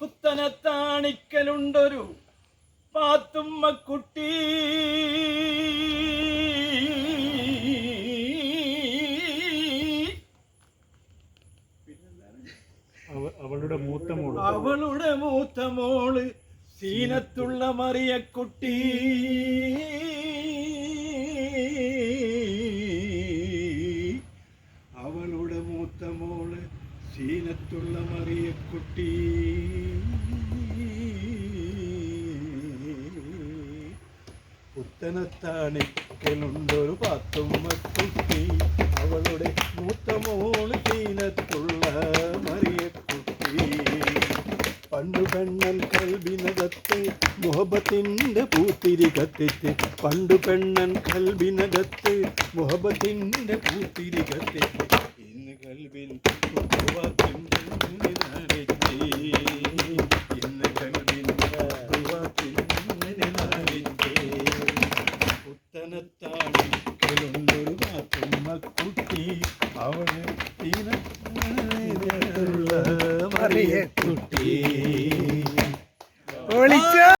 പുത്തനത്താണിക്കലുണ്ടൊരു പാത്തുമ്മ കുട്ടി. അവളുടെ മൂത്ത മോൾ. അവളുടെ മൂത്ത മോൾ സീനത്തുള്ള മറിയക്കുട്ടി അവളുടെ മൂത്ത മോൾ സീനത്തുള്ള മറിയക്കുട്ടി പുത്തനത്താണിക്കലുണ്ടൊരു പാത്തുമ്മക്കുട്ടി അവളുടെ മൂത്ത മോൾ സീനത്തുള്ള മറിയക്കുട്ടി. പണ്ടു പെണ്ണൻ കൽബിനകത്ത് മുഹബത്തിന്റെ പൂത്തിരി കത്തിച്ച് പണ്ടു പെണ്ണൻ കൽബിനകത്ത് മുഹബത്തിന്റെ പൂത്തിരി കത്തിച്ച്. ഇന്ന് കൽബിൻ പുത്തനത്താണിക്കലുണ്ടൊരു പാത്തുമ്മക്കുട്ടി അവൾ തീനത്തുള്ള മറിയക്കുട്ടി. ഒളിച്ചോ